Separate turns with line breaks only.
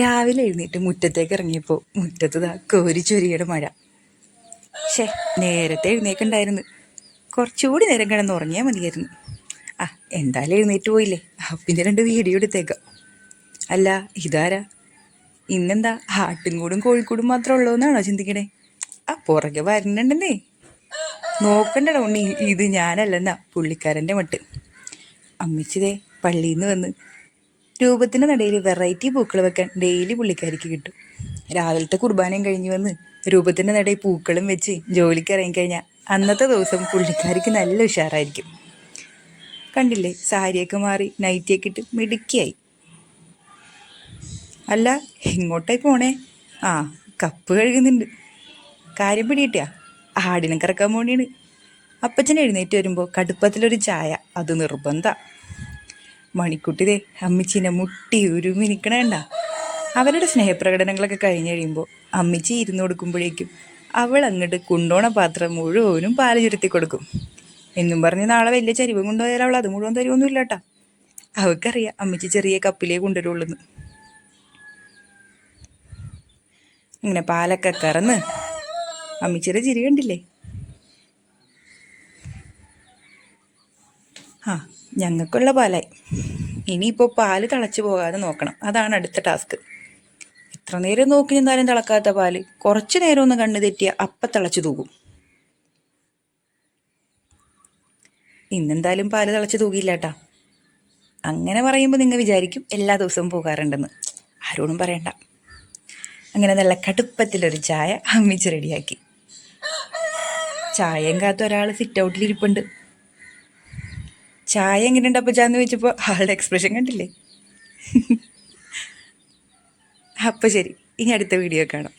രാവിലെ എഴുന്നേറ്റ് മുറ്റത്തേക്ക് ഇറങ്ങിയപ്പോൾ മുറ്റത്ത് ദാ കോരി ചൊരിയുടെ മഴ. ഷേ നേരത്തെ എഴുന്നേക്കുണ്ടായിരുന്നു. കുറച്ചുകൂടി നേരം കിടന്ന് ഉറങ്ങിയാൽ മതിയായിരുന്നു. ആ എന്തായാലും എഴുന്നേറ്റ് പോയില്ലേ? പിന്നെ രണ്ട് വീഡിയോ എടുത്തേക്കാം. അല്ല ഇതാരാ? ഇന്നെന്താ? ആട്ടിൻകൂടും കോഴിക്കൂടും മാത്രമേ ഉള്ളൂ എന്നാണോ ചിന്തിക്കണേ? ആ പുറകെ വരണ്ടേ നോക്കണ്ടട ഉണ്ണി ഇത് ഞാനല്ലെന്നാ പുള്ളിക്കാരന്റെ മട്ട്. അമ്മച്ചിതേ പള്ളിയിൽ നിന്ന് വന്ന് രൂപത്തിന്റെ നടയിൽ വെറൈറ്റി പൂക്കൾ വെക്കാൻ ഡെയിലി പുള്ളിക്കാരിക്ക് കിട്ടും. രാവിലത്തെ കുർബാനയും കഴിഞ്ഞ് വന്ന് രൂപത്തിന്റെ നടയിൽ പൂക്കളും വെച്ച് ജോലിക്ക് ഇറങ്ങിക്കഴിഞ്ഞാൽ അന്നത്തെ ദിവസം പുള്ളിക്കാരിക്ക് നല്ല ഉഷാറായിരിക്കും. കണ്ടില്ലേ സാരിയൊക്കെ മാറി നൈറ്റിയൊക്കെ ഇട്ട് മിടുക്കിയായി. അല്ല എങ്ങോട്ടായി പോണേ? ആ കപ്പ് കഴുകുന്നുണ്ട്. കാര്യം പിടിയിട്ടാ ആടിനെ കറക്കാൻ പോണിയാണ്. അപ്പച്ചൻ എഴുന്നേറ്റ് വരുമ്പോൾ കടുപ്പത്തിലൊരു ചായ അത് നിർബന്ധ. മണിക്കുട്ടിതേ അമ്മച്ചീനെ മുട്ടി ഉരുമി നിൽക്കണേണ്ട അവരുടെ സ്നേഹപ്രകടനങ്ങളൊക്കെ കഴിഞ്ഞ് കഴിയുമ്പോൾ അമ്മിച്ചി ഇരുന്ന് കൊടുക്കുമ്പോഴേക്കും അവൾ അങ്ങോട്ട് കുണ്ടോണ പാത്രം മുഴുവനും പാൽ ചുരുത്തി കൊടുക്കും. എന്നും പറഞ്ഞ് നാളെ വലിയ ചരിവും കൊണ്ടുപോയാൽ അവൾ അത് മുഴുവൻ തരുമൊന്നുമില്ല കേട്ടാ അവൾക്കറിയാം അമ്മച്ചി ചെറിയ കപ്പിലേ കൊണ്ടുവരുള്ളൂ ഇങ്ങനെ പാലൊക്കെ കറന്ന് അമ്മച്ചിയുടെ ചിരി കണ്ടില്ലേ? ആ ഞങ്ങൾക്കുള്ള പാലായി. ഇനിയിപ്പോൾ പാൽ തിളച്ചു പോകാതെ നോക്കണം. അതാണ് അടുത്ത ടാസ്ക്. എത്ര നേരം നോക്കി നിന്നാലും തിളക്കാത്ത പാൽ. കുറച്ച് നേരം ഒന്ന് കണ്ണു തെറ്റിയ അപ്പം തിളച്ചു തൂകും. ഇന്നെന്തായാലും പാൽ തിളച്ച് തൂകിയില്ല കേട്ടാ അങ്ങനെ പറയുമ്പോൾ നിങ്ങൾ വിചാരിക്കും എല്ലാ ദിവസവും പോകാറുണ്ടെന്ന്. ആരോടും പറയണ്ട. അങ്ങനെ നല്ല കടുപ്പത്തിലൊരു ചായ അമ്മിച്ച് റെഡിയാക്കി ചായയും കാത്ത ഒരാൾ സിറ്റ് ഔട്ടിൽ ഇരിപ്പുണ്ട്. ചായ എങ്ങനെയുണ്ട് അപ്പം ചാന്ന് ചോദിച്ചപ്പോൾ ആളുടെ എക്സ്പ്രഷൻ കണ്ടില്ലേ? അപ്പം ശരി ഇനി അടുത്ത വീഡിയോ കാണാം.